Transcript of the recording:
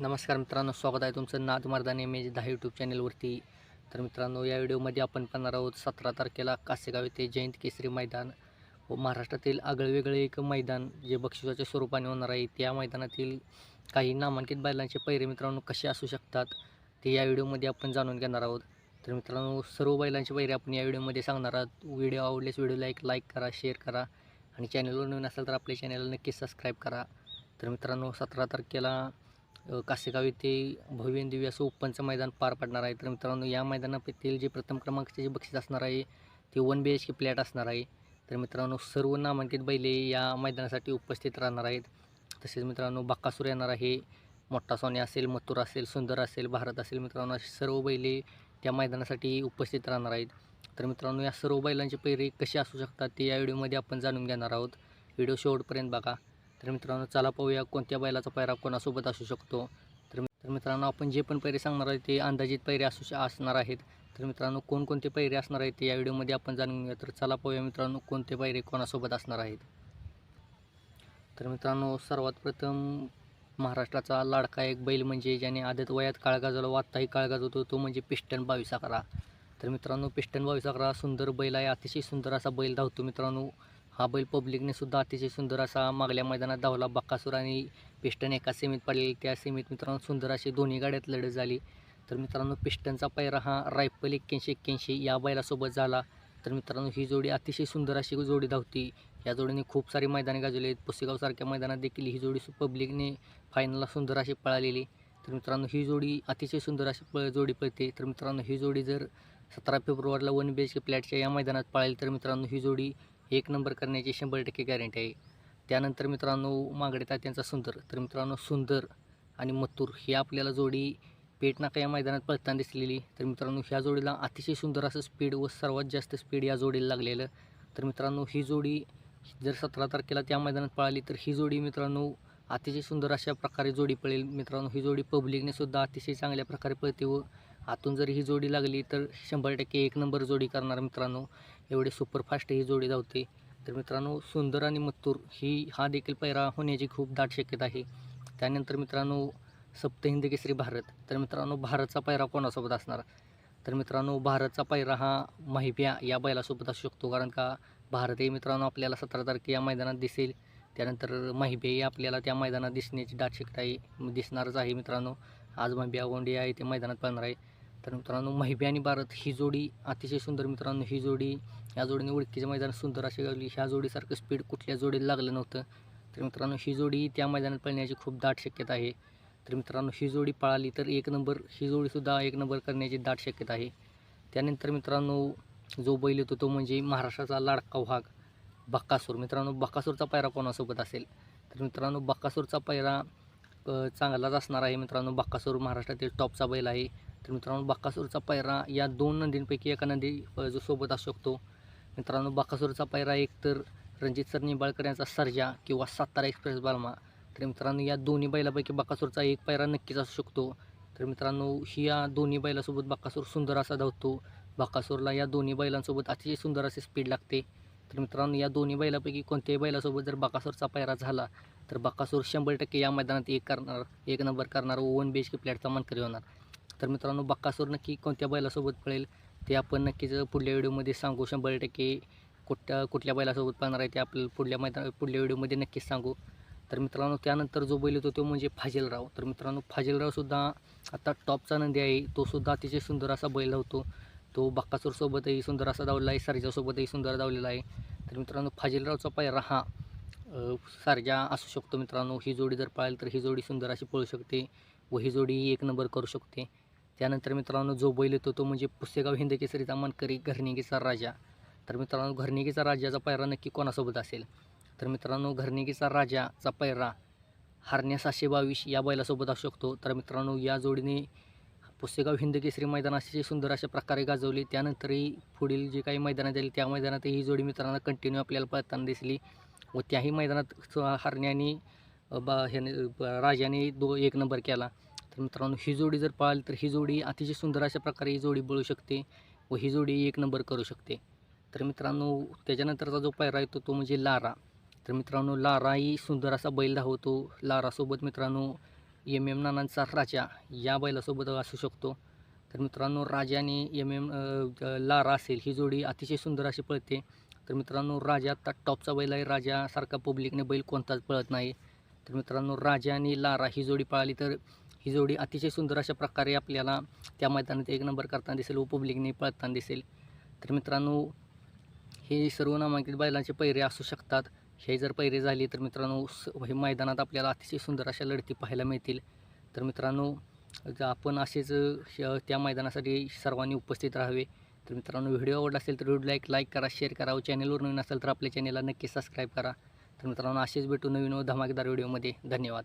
नमस्कार मित्रांनो स्वागत आहे तुमचं नाद मर्दाने इमेज दहा यूट्यूब चॅनलवरती. तर मित्रांनो या व्हिडिओमध्ये आपण पाहणार आहोत सतरा तारखेला कासेगाव येथे जयंत केसरी मैदान व महाराष्ट्रातील आगळेवेगळे एक मैदान जे बक्षिसाच्या स्वरूपाने होणार आहे. त्या मैदानातील काही नामांकित बैलांचे पैरे मित्रांनो कसे असू शकतात ते या व्हिडिओमध्ये आपण जाणून घेणार आहोत. तर मित्रांनो सर्व बैलांचे पैरे आपण या व्हिडिओमध्ये सांगणार आहोत. व्हिडिओ आवडल्यास व्हिडिओला एक लाईक करा शेअर करा आणि चॅनलवर नवीन असेल तर आपल्या चॅनलला नक्कीच सबस्क्राईब करा. तर मित्रांनो सतरा तारखेला कासेगाव येथे भव्य दिव्य असं ओपनचं मैदान पार पडणार आहे. तर मित्रांनो या मैदानातील जे प्रथम क्रमांकाचे जे बक्षीस असणार आहे ते one B H K flat असणार आहे. तर मित्रांनो सर्व नामांकित बैले या मैदानासाठी उपस्थित राहणार आहेत. तसेच मित्रांनो बाकासूर येणार आहे मोठा सोने असेल मथुर असेल सुंदर असेल भारत असेल मित्रांनो असे सर्व बैले त्या मैदानासाठी उपस्थित राहणार आहेत. तर मित्रांनो या सर्व बैलांचे पैरे कसे असू शकतात ते या व्हिडिओमध्ये आपण जाणून घेणार आहोत. व्हिडिओ शेवटपर्यंत बघा. तर मित्रांनो चला पाहूया कोणत्या बैलाचा पैरा कोणासोबत असू शकतो. तर तर मित्रांनो आपण जे पण पैरे सांगणार आहे ते अंदाजित पैरे असू श असणार आहेत. तर मित्रांनो कोणकोणते पैरे असणार आहेत ते या व्हिडिओमध्ये आपण जाणून घेऊया. तर चला पाहूया मित्रांनो कोणते पैरे कोणासोबत असणार आहेत. तर मित्रांनो सर्वात प्रथम महाराष्ट्राचा लाडका एक बैल म्हणजे ज्याने आदत वयात काळ गाजवला वाताही आत्ताही काळ गाजवतो तो म्हणजे पिस्टन बावीस अकरा. तर मित्रांनो पिस्टन बावीस अकरा सुंदर बैल आहे. अतिशय सुंदर असा बैल धावतो मित्रांनो. हा बैल पब्लिकने सुद्धा अतिशय सुंदर असा मागल्या मैदानात धावला. बक्कासूर आणि पिस्टन एका सेमीत पडलेली त्या सेमीत मित्रांनो सुंदर अशी दोन्ही गाड्यात लढत झाली. तर मित्रांनो पिस्टनचा पैरा हा रायफल एक्क्याऐंशी एक्क्याऐंशी या बैलासोबत झाला. तर मित्रांनो ही जोडी अतिशय सुंदर अशी जोडी धावती. या जोडीने खूप सारी मैदाने गाजवली आहेत. पुसेगावसारख्या मैदानात देखील ही जोडी सु- पब्लिकने फायनलला सुंदर अशी पळालेली. तर मित्रांनो ही जोडी अतिशय सुंदर अशी पळ जोडी पळते. तर मित्रांनो ही जोडी जर सतरा फेब्रुवारीला वन बी एच के फ्लॅटच्या या मैदानात पळाली तर मित्रांनो ही जोडी एक नंबर करण्याची शंभर टक्के गॅरंटी आहे. त्यानंतर मित्रांनो मागडे तात्यांचा सुंदर. तर मित्रांनो सुंदर आणि मथुर ही आपल्याला जोडी पेटनाका या मैदानात पळताना दिसलेली. तर मित्रांनो ह्या जोडीला अतिशय सुंदर असं स्पीड व सर्वात जास्त स्पीड या जोडीला लागलेलं. तर मित्रांनो ही जोडी जर सतरा तारखेला त्या मैदानात पळाली तर ही जोडी मित्रांनो अतिशय सुंदर अशा प्रकारे जोडी पळेल. मित्रांनो ही जोडी पब्लिकने सुद्धा अतिशय चांगल्या प्रकारे पळते व आतून जर ही जोडी लागली तर शंभर टक्के एक नंबर जोडी करणार मित्रांनो. एवढे सुपरफास्ट ही जोडी धावते. तर मित्रांनो सुंदर आणि मत्तूर ही हा देखील पैरा होण्याची खूप दाट शक्यता आहे. त्यानंतर मित्रांनो सप्तहिंद केसरी भारत. तर मित्रांनो भारतचा पैरा कोणासोबत असणार? तर मित्रांनो भारतचा पैरा हा महिब्या या बैलासोबत असू शकतो कारण का भारतही मित्रांनो आपल्याला सतरा तारखे या मैदानात दिसेल. त्यानंतर महिबे आपल्याला त्या मैदानात दिसण्याची दाट शक्यता आहे दिसणारच आहे मित्रांनो. आज महिब्या गोंडी आहे ते मैदानात पाहणार आहे. तर मित्रांनो महिबी आणि भारत ही जोडी अतिशय सुंदर मित्रांनो ही जोडी या जोडीने ओळखीचे मैदानात सुंदर अशी गावली ह्या जोडीसारखं स्पीड कुठल्या जोडीला लागलं नव्हतं. तर मित्रांनो ही जोडी त्या मैदानात पळण्याची खूप दाट शक्यता आहे. तर मित्रांनो ही जोडी पळाली तर एक नंबर ही जोडीसुद्धा एक नंबर करण्याची दाट शक्यता आहे. त्यानंतर मित्रांनो जो बैल येतो तो म्हणजे महाराष्ट्राचा लाडका वाघ बक्कासूर. मित्रांनो बक्कासूरचा पायरा कोणासोबत असेल? तर मित्रांनो बक्कासूरचा पायरा चांगलाच असणार आहे मित्रांनो. बक्कासूर महाराष्ट्रातील टॉपचा बैल आहे. तर मित्रांनो बाकासूरचा पायरा या दोन नदींपैकी एका नदी जो सोबत असू शकतो. मित्रांनो बाकासूरचा पायरा एक तर रणजित सर निंबाळकर यांचा सर्जा किंवा सातारा एक्सप्रेस बालमा. तर मित्रांनो या दोन्ही बैलापैकी बक्कासूरचा एक पायरा नक्कीच असू शकतो. तर मित्रांनो ही या दोन्ही बैलासोबत बाकासूर सुंदर असा धावतो. बाकासूरला या दोन्ही बैलांसोबत अतिशय सुंदर असे स्पीड लागते. तर मित्रांनो या दोन्ही बैलापैकी कोणत्याही बैलासोबत जर बाकासूरचा पायरा झाला तर बाकासूर शंभर टक्के या मैदानात एक करणार एक नंबर करणार ओवन वन बी एच के प्लॅटचा मानकरी होणार. तर मित्रांनो बक्कासूर नक्की कोणत्या बैलासोबत पळेल ते आपण नक्कीच पुढल्या व्हिडिओमध्ये सांगू. शंभर टक्के कुठल्या कुठल्या बैलासोबत पळणार आहे ते आपल्याला पुढल्या मैदान पुढल्या व्हिडिओमध्ये नक्कीच सांगू. तर मित्रांनो त्यानंतर जो बैल येतो तो म्हणजे फाजिलराव. तर मित्रांनो फाजिलरावसुद्धा आता टॉपचा नंदी आहे. तोसुद्धा अतिशय सुंदर असा बैल धावतो तो बक्कासूरसोबतही सुंदर असा धावलेला आहे. सरजासोबतही सुंदर धावलेला आहे. तर मित्रांनो फाजिलरावचा पायरा हा सारजा असू शकतो मित्रांनो. ही जोडी जर पाळेल तर ही जोडी सुंदर अशी पळू शकते व ही जोडी एक नंबर करू शकते. त्यानंतर मित्रांनो जो बैल येतो तो म्हणजे पुसेगाव हिंद केसरीचा मानकरी घरणिकीचा राजा. तर मित्रांनो घरणिकीचा राजाचा पायरा नक्की कोणासोबत असेल? तर मित्रांनो घरणिकीचा राजाचा पायरा हरण्या सातशे बावीस या बैलासोबत असू शकतो. तर मित्रांनो या जोडीने पुसेगाव हिंद केसरी मैदान अतिशय सुंदर अशा प्रकारे गाजवली. त्यानंतरही पुढील जे काही मैदानात झाली त्या मैदानातही ही जोडी मित्रांनो कंटिन्यू आपल्याला पळताना दिसली. व त्याही मैदानात हरण्याने बा ह्याने राजाने दो एक नंबर केला. तर मित्रांनो ही जोडी जर पाहिली तर ही जोडी अतिशय सुंदर अशा प्रकारे ही जोडी बळू शकते व ही जोडी एक नंबर करू शकते. तर मित्रांनो त्याच्यानंतरचा जो पायरा येतो तो म्हणजे लारा. तर मित्रांनो लाराही सुंदर असा बैल धावतो. लारासोबत मित्रांनो एम एम नानांचा राजा या बैलासोबत असू शकतो. तर मित्रांनो राजा आणि एम एम लारा असेल ही जोडी अतिशय सुंदर अशी पळते. तर मित्रांनो राजा आत्ता टॉपचा बैल आहे. राजासारखा पब्लिकने बैल कोणताच पळत नाही. तर मित्रांनो राजा आणि लारा ही जोडी पळाली तर ही जोडी अतिशय सुंदर अशा प्रकारे आपल्याला त्या मैदानात एक नंबर करताना दिसेल व पब्लिकने पळताना दिसेल. तर मित्रांनो हे सर्व नामांकित बैलांचे पैरे असू शकतात. हे जर पैरे झाले तर मित्रांनो स हे मैदानात आपल्याला अतिशय सुंदर अशा लढती पाहायला मिळतील. तर मित्रांनो आपण असेच श- त्या मैदानासाठी सर्वांनी उपस्थित राहावे. तर मित्रांनो व्हिडिओ आवडला असेल तर व्हिडिओ एक लाईक करा शेअर करा. व चॅनलवर नवीन असेल तर आपल्या चॅनलला नक्की सबस्क्राईब करा. तर मित्रांनो असेच भेटू नवीन व धमाकेदार व्हिडिओमध्ये धन्यवाद.